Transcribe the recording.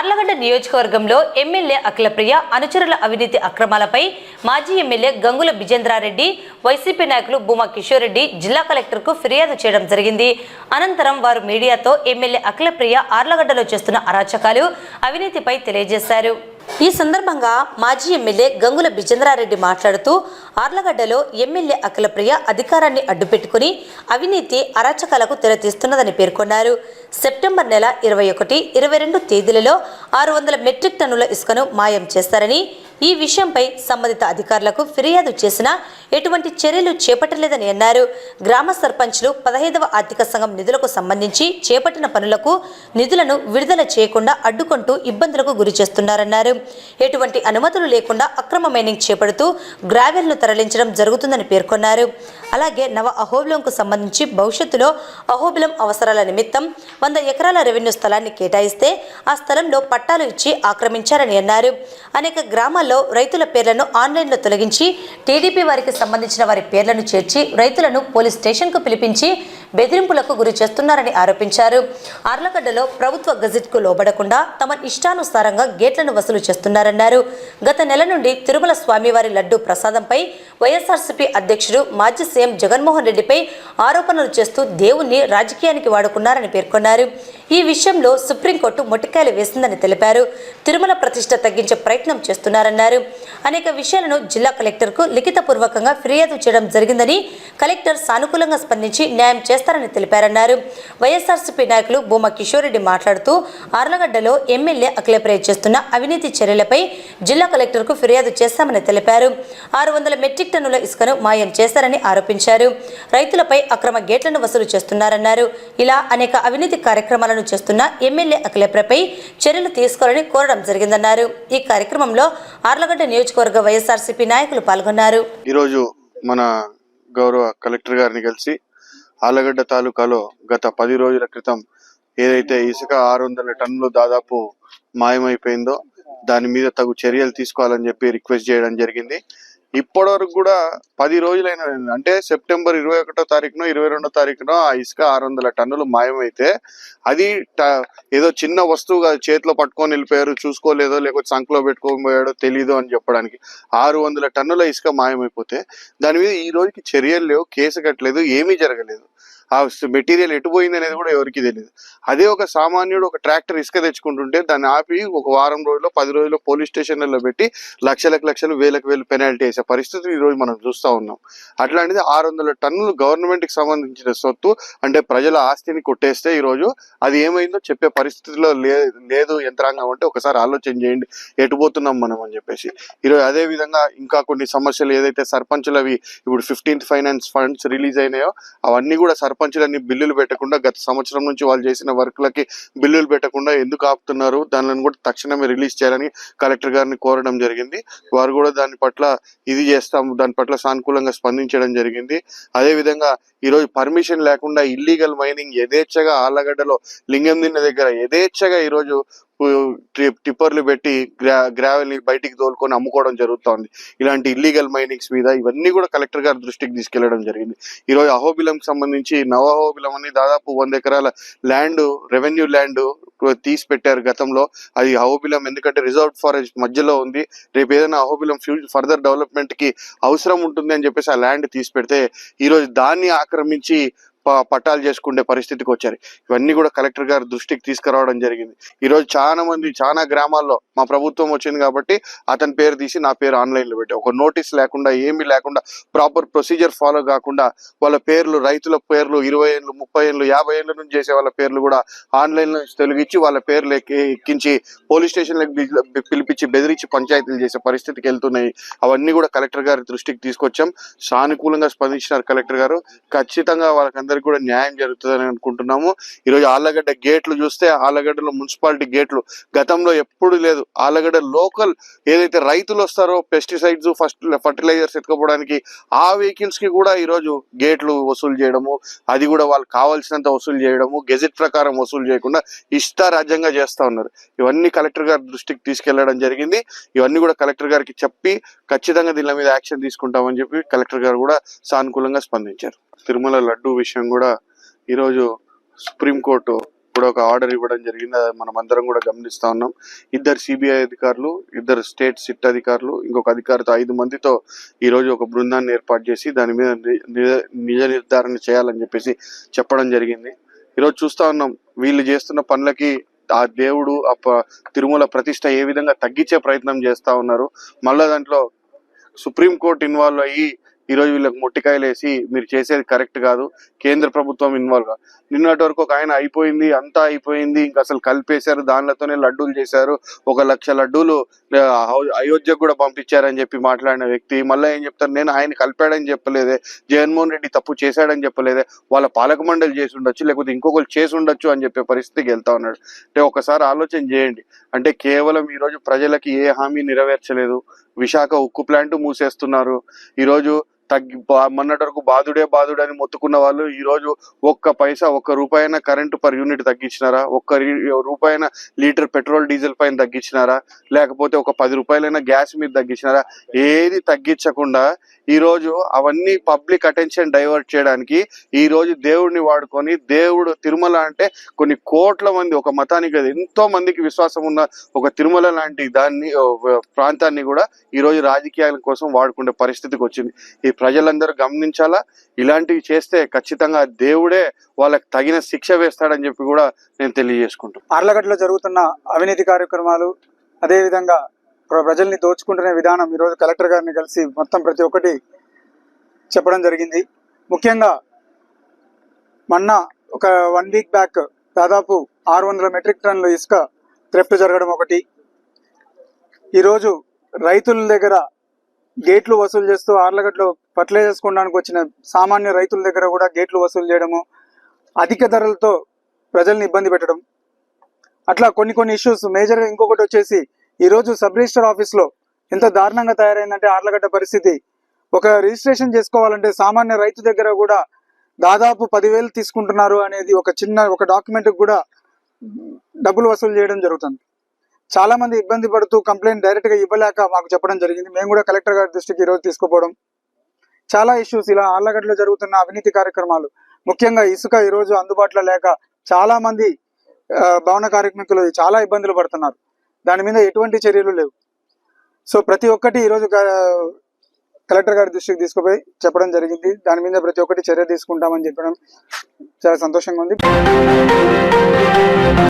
ఆర్లగడ్డ నియోజకవర్గంలో ఎమ్మెల్యే అఖిలప్రియ అనుచరుల అవినీతి అక్రమాలపై మాజీ ఎమ్మెల్యే గంగుల బిజేంద్రారెడ్డి వైసీపీ నాయకులు భూమా కిషోర్ రెడ్డి జిల్లా కలెక్టర్కు ఫిర్యాదు చేయడం జరిగింది. అనంతరం వారు మీడియాతో ఎమ్మెల్యే అఖిలప్రియ ఆర్లగడ్డలో చేస్తున్న అరాచకాలు అవినీతిపై తెలియజేశారు. ఈ సందర్భంగా మాజీ ఎమ్మెల్యే గంగుల బిజేంద్రారెడ్డి మాట్లాడుతూ ఆర్లగడ్డలో ఎమ్మెల్యే అఖిలప్రియ అధికారాన్ని అడ్డుపెట్టుకుని అవినీతి అరాచకాలకు తెరతీస్తున్నదని పేర్కొన్నారు. సెప్టెంబర్ నెల ఇరవై ఒకటి ఇరవై రెండు తేదీలలో ఆరు వందల మెట్రిక్ టన్నుల ఇసుకను మాయం చేస్తారని ఈ విషయంపై సంబంధిత అధికారులకు ఫిర్యాదు చేసినా ఎటువంటి చర్యలు చేపట్టలేదని అన్నారు. గ్రామ సర్పంచ్లు పదహైదవ ఆర్థిక సంఘం నిధులకు సంబంధించి చేపట్టిన పనులకు నిధులను విడుదల చేయకుండా అడ్డుకుంటూ ఇబ్బందులకు గురి చేస్తున్నారన్నారు. ఎటువంటి అనుమతులు లేకుండా అక్రమ మైనింగ్ చేపడుతూ గ్రావెల్ను తరలించడం జరుగుతుందని పేర్కొన్నారు. అలాగే నవ అహోబిలంకు సంబంధించి భవిష్యత్తులో అహోబిలం అవసరాల నిమిత్తం వంద ఎకరాల రెవెన్యూ స్థలాన్ని కేటాయిస్తే ఆ స్థలంలో పట్టాలు ఇచ్చి ఆక్రమించారని అన్నారు. అనేక గ్రామాల్లో రైతుల పేర్లను ఆన్లైన్లో తొలగించి టీడీపీ వారికి సంబంధించిన వారి పేర్లను చేర్చి రైతులను పోలీస్ స్టేషన్కు పిలిపించి బెదిరింపులకు గురి చేస్తున్నారని ఆరోపించారు. ఆర్లగడ్డలో ప్రభుత్వ గజెట్కు లోబడకుండా తమ ఇష్టానుసారంగా గేట్లను వసూలు చేస్తున్నారన్నారు. గత నెల నుండి తిరుమల స్వామివారి లడ్డు ప్రసాదంపై వైఎస్ఆర్సీపీ అధ్యక్షుడు మాజీ సీఎం జగన్మోహన్ రెడ్డిపై ఆరోపణలు చేస్తూ దేవుణ్ణి రాజకీయానికి వాడుకున్నారని పేర్కొన్నారు. ఈ విషయంలో సుప్రీంకోర్టు మొటికాయలు వేసిందని తెలిపారు. తిరుమల ప్రతిష్ట తగ్గించే ప్రయత్నం చేస్తున్నారన్నారు. అనేక విషయాలను జిల్లా కలెక్టర్కు లిఖితపూర్వకంగా ఫిర్యాదు చేయడం జరిగిందని కలెక్టర్ సానుకూలంగా స్పందించి న్యాయం చేస్తారని తెలిపారన్నారు. వైఎస్ఆర్సీపీ నాయకులు భూమా కిషోర్ రెడ్డి మాట్లాడుతూ ఆర్లగడ్డలో ఎమ్మెల్యే అఖిలప్రయ చేస్తున్న అవినీతి చర్యలపై జిల్లా కలెక్టర్కు ఫిర్యాదు చేస్తామని తెలిపారు. ఆరు వందల మెట్రిక్ టన్నుల ఇసుకను మాయం చేశారని ఆరోపించారు. రైతులపై అక్రమ గేట్లను వసూలు చేస్తున్నారన్నారు. ఇలా అనేక అవినీతి కార్యక్రమాలను చేస్తున్న ఎమ్మెల్యే అఖిలప్రపై చర్యలు తీసుకోవాలని కోరడం జరిగిందన్నారు. ఈ కార్యక్రమంలో ఆర్లగడ్డ నియోజకవర్గ వైఎస్ఆర్సీపీ నాయకులు పాల్గొన్నారు. ఈరోజు మన గౌరవ కలెక్టర్ గారిని కలిసి ఆలగడ్డ తాలూకాలో గత పది రోజుల క్రితం ఏదైతే ఇసుక ఆరు వందల టన్నులు దాదాపు మాయమైపోయిందో దాని మీద తగు చర్యలు తీసుకోవాలని చెప్పి రిక్వెస్ట్ చేయడం జరిగింది. ఇప్పటివరకు కూడా పది రోజులైన అంటే సెప్టెంబర్ ఇరవై ఒకటో తారీఖునో ఇరవై రెండో తారీఖున ఆ ఇసుక ఆరు వందల టన్నులు మాయమైతే అది ఏదో చిన్న వస్తువు చేతిలో పట్టుకొని వెళ్ళిపోయారు చూసుకోలేదో లేకపోతే సంఖలో పెట్టుకోబోయాడో పోయాడో తెలీదు అని చెప్పడానికి ఆరు వందల టన్నుల ఇసుక మాయమైపోతే దాని మీద ఈ రోజుకి చర్యలు లేవు కేసు కట్టలేదు ఏమీ జరగలేదు. ఆ మెటీరియల్ ఎటు పోయింది అనేది కూడా ఎవరికి తెలియదు అదే ఒక సామాన్యుడు ఒక ట్రాక్టర్ ఇసుక తెచ్చుకుంటుంటే దాన్ని ఆపి ఒక వారం రోజుల్లో పది రోజుల్లో పోలీస్ స్టేషన్లలో పెట్టి లక్షలకు లక్షలు వేలకు వేలు పెనాల్టీ వేసే పరిస్థితి ఈరోజు రోజు మనం చూస్తా ఉన్నాం. అట్లాంటిది ఆరు వందల టన్నులు గవర్నమెంట్కి సంబంధించిన సొత్తు అంటే ప్రజల ఆస్తిని కొట్టేస్తే ఈరోజు అది ఏమైందో చెప్పే పరిస్థితిలో లేదు యంత్రాంగం అంటే ఒకసారి ఆలోచన చేయండి. ఎటు పోతున్నాం మనం అని చెప్పేసి. ఈరోజు అదే విధంగా ఇంకా కొన్ని సమస్యలు ఏదైతే సర్పంచులవి ఇప్పుడు ఫిఫ్టీన్త్ ఫైనాన్స్ ఫండ్స్ రిలీజ్ అయినాయో అవన్నీ కూడా సర్పంచులన్నీ బిల్లులు పెట్టకుండా గత సంవత్సరం నుంచి వాళ్ళు చేసిన వర్క్లకి బిల్లులు పెట్టకుండా ఎందుకు ఆపుతున్నారు? దానిని కూడా తక్షణమే రిలీజ్ చేయాలని కలెక్టర్ గారిని కోరడం జరిగింది. వారు కూడా దాని పట్ల ఇది చేస్తాం దాని పట్ల సానుకూలంగా స్పందించడం జరిగింది. అదే విధంగా ఈ రోజు పర్మిషన్ లేకుండా ఇల్లీగల్ మైనింగ్ యథేచ్ఛగా ఆళ్ళగడ్డలో లింగం దిన్న దగ్గర యథేచ్ఛగా ఈ రోజు టిప్పర్లు పెట్టి గ్రా గ్రావెల్ని బయటికి తోలుకొని అమ్ముకోవడం జరుగుతోంది. ఇలాంటి ఇల్లీగల్ మైనింగ్స్ మీద ఇవన్నీ కూడా కలెక్టర్ గారి దృష్టికి తీసుకెళ్ళడం జరిగింది. ఈరోజు రోజు అహోబిలం సంబంధించి నవ అహోబిలం అని దాదాపు వంద ఎకరాల ల్యాండ్ రెవెన్యూ ల్యాండ్ తీసి పెట్టారు గతంలో. అది అహోబిలం ఎందుకంటే రిజర్వ్ ఫారెస్ట్ మధ్యలో ఉంది. రేపు ఏదైనా అహోబిలం ఫ్యూచర్ ఫర్దర్ డెవలప్మెంట్కి అవసరం ఉంటుంది అని చెప్పేసి ఆ ల్యాండ్ తీసి పెడితే ఈ రోజు దాన్ని ఆక్రమించి పట్టాలు చేసుకునే పరిస్థితికి వచ్చారు. ఇవన్నీ కూడా కలెక్టర్ గారి దృష్టికి తీసుకురావడం జరిగింది. ఈ రోజు చాలా మంది చాలా గ్రామాల్లో మా ప్రభుత్వం వచ్చింది కాబట్టి అతని పేరు తీసి నా పేరు ఆన్లైన్లో పెట్టి. ఒక నోటీస్ లేకుండా ఏమీ లేకుండా ప్రాపర్ ప్రొసీజర్ ఫాలో కాకుండా వాళ్ళ పేర్లు రైతుల పేర్లు ఇరవై ఏళ్ళు ముప్పై ఏళ్ళు యాభై ఏళ్ళ నుంచి చేసే వాళ్ళ పేర్లు కూడా ఆన్లైన్లో తొలగించి వాళ్ళ పేర్లు ఎక్కి- ఎక్కించి పోలీస్ స్టేషన్లకు పిలిపించి బెదిరించి పంచాయతీలు చేసే పరిస్థితికి వెళ్తున్నాయి. అవన్నీ కూడా కలెక్టర్ గారి దృష్టికి తీసుకొచ్చాం. సానుకూలంగా స్పందించినారు కలెక్టర్ గారు. ఖచ్చితంగా వాళ్ళకందరికీ కూడా న్యాయం జరుగుతుందని అనుకుంటున్నాము. ఈరోజు ఆళ్ళగడ్డ గేట్లు చూస్తే ఆళ్ళగడ్డలో మున్సిపాలిటీ గేట్లు గతంలో ఎప్పుడు లేదు. ఆళ్ళగడ్డ లోకల్ ఏదైతే రైతులు వస్తారో పెస్టిసైడ్స్ ఫస్ట్ ఫర్టిలైజర్స్ ఎత్తుకోవడానికి ఆ వెహికల్స్కి కూడా ఈరోజు గేట్లు వసూలు చేయడము అది కూడా వాళ్ళకి కావాల్సినంత వసూలు చేయడము గెజెట్ ప్రకారం వసూలు చేయకుండా ఇష్టారాజ్యంగా చేస్తా ఉన్నారు. ఇవన్నీ కలెక్టర్ గారి దృష్టికి తీసుకెళ్ళడం జరిగింది. ఇవన్నీ కూడా కలెక్టర్ గారికి చెప్పి ఖచ్చితంగా దీని మీద యాక్షన్ తీసుకుంటామని చెప్పి కలెక్టర్ గారు కూడా సానుకూలంగా స్పందించారు. తిరుమల లడ్డు విషయం కూడా ఈరోజు సుప్రీంకోర్టు కూడా ఒక ఆర్డర్ ఇవ్వడం జరిగింది. అది మనం అందరం కూడా గమనిస్తా ఉన్నాం. ఇద్దరు సిబిఐ అధికారులు ఇద్దరు స్టేట్ సిట్ అధికారులు ఇంకొక అధికారితో ఐదు మందితో ఈ రోజు ఒక బృందాన్ని ఏర్పాటు చేసి దాని మీద నిజ నిర్ధారణ చేయాలని చెప్పేసి చెప్పడం జరిగింది. ఈరోజు చూస్తా ఉన్నాం. వీళ్ళు చేస్తున్న పనులకి ఆ దేవుడు ఆ ప- తిరుమల ప్రతిష్ట ఏ విధంగా తగ్గించే ప్రయత్నం చేస్తా ఉన్నారు. మళ్ళా దాంట్లో సుప్రీంకోర్టు ఇన్వాల్వ్ అయ్యి ఈరోజు వీళ్ళకి మొట్టికాయలు వేసి మీరు చేసేది కరెక్ట్ కాదు. కేంద్ర ప్రభుత్వం ఇన్వాల్వ్ నిన్నటి వరకు ఒక ఆయన అయిపోయింది అంతా అయిపోయింది ఇంకా అసలు కలిపేశారు దానిలతోనే లడ్డూలు చేశారు. ఒక లక్ష లడ్డూలు అయోధ్యకు కూడా పంపించారని చెప్పి మాట్లాడిన వ్యక్తి మళ్ళీ ఏం చెప్తారు నేను ఆయన కలిపాడని చెప్పలేదే జగన్మోహన్ రెడ్డి తప్పు చేశాడని చెప్పలేదే వాళ్ళ పాలక మండలి చేసి ఉండొచ్చు లేకపోతే ఇంకొకరు చేసి ఉండొచ్చు అని చెప్పే పరిస్థితికి వెళ్తా ఉన్నాడు. అంటే ఒకసారి ఆలోచన చేయండి. అంటే కేవలం ఈరోజు ప్రజలకి ఏ హామీ నెరవేర్చలేదు. విశాఖ ఉక్కు ప్లాంట్ మూసేస్తున్నారు. ఈరోజు తగ్గి బా- మొన్నటి వరకు బాధుడే బాధుడే అని మొత్తుకున్న వాళ్ళు ఈ రోజు ఒక్క పైసా ఒక్క రూపాయన కరెంటు పర్ యూనిట్ తగ్గించినారా? ఒక్క రీ- రూపాయన లీటర్ పెట్రోల్ డీజిల్ పైన తగ్గించినారా? లేకపోతే ఒక పది రూపాయలైనా గ్యాస్ మీద తగ్గించినారా? ఏది తగ్గించకుండా ఈ రోజు అవన్నీ పబ్లిక్ అటెన్షన్ డైవర్ట్ చేయడానికి ఈ రోజు దేవుడిని వాడుకొని దేవుడు తిరుమల అంటే కొన్ని కోట్ల మంది ఒక మతానికి అది ఎంతో మందికి విశ్వాసం ఉన్న ఒక తిరుమల లాంటి దాన్ని ప్రాంతాన్ని కూడా ఈ రోజు రాజకీయాల కోసం వాడుకునే పరిస్థితికి వచ్చింది. ఈ ప్రజలందరూ గమనించాలా? ఇలాంటివి చేస్తే ఖచ్చితంగా దేవుడే వాళ్ళకి తగిన శిక్ష వేస్తాడని చెప్పి కూడా నేను తెలియజేసుకుంటాను ఆర్లగడ్డలో జరుగుతున్న అవినీతి కార్యక్రమాలు అదేవిధంగా ప్రజల్ని దోచుకుంటున్న విధానం ఈరోజు కలెక్టర్ గారిని కలిసి మొత్తం ప్రతి ఒక్కటి చెప్పడం జరిగింది. ముఖ్యంగా మొన్న ఒక వన్ వీక్ బ్యాక్ దాదాపు ఆరు వందల మెట్రిక్ టన్నుల ఇసుక థ్రెఫ్ట్ జరగడం ఒకటి. ఈరోజు రైతుల దగ్గర గేట్లు వసూలు చేస్తూ ఆర్లగడ్డలో ఫర్టిలైజర్స్ కొనడానికి వచ్చిన సామాన్య రైతుల దగ్గర కూడా గేట్లు వసూలు చేయడము అధిక ధరలతో ప్రజల్ని ఇబ్బంది పెట్టడం. అట్లా కొన్ని కొన్ని ఇష్యూస్ మేజర్ ఇంకొకటి వచ్చేసి ఈరోజు సబ్ రిజిస్టర్ ఆఫీస్లో ఎంత దారుణంగా తయారైందంటే ఆర్లగడ్డ పరిస్థితి. ఒక రిజిస్ట్రేషన్ చేసుకోవాలంటే సామాన్య రైతు దగ్గర కూడా దాదాపు పదివేలు తీసుకుంటున్నారు అనేది ఒక చిన్న ఒక డాక్యుమెంట్ కూడా డబ్బులు వసూలు చేయడం జరుగుతుంది. చాలామంది ఇబ్బంది పడుతూ కంప్లైంట్ డైరెక్ట్గా ఇవ్వలేక మాకు చెప్పడం జరిగింది. మేము కూడా కలెక్టర్ గారి దృష్టికి ఈరోజు తీసుకుపోవడం. చాలా ఇష్యూస్ ఇలా ఆళ్ళగడ్డలో జరుగుతున్న అవినీతి కార్యక్రమాలు. ముఖ్యంగా ఇసుక ఈరోజు అందుబాటులో లేక చాలా మంది భవన కార్మికులు చాలా ఇబ్బందులు పడుతున్నారు. దాని మీద ఎటువంటి చర్యలు లేవు. సో ప్రతి ఒక్కటి ఈరోజు కలెక్టర్ గారి దృష్టికి తీసుకుపోయి చెప్పడం జరిగింది. దాని మీద ప్రతి ఒక్కటి చర్య తీసుకుంటామని చెప్పడం చాలా సంతోషంగా ఉంది.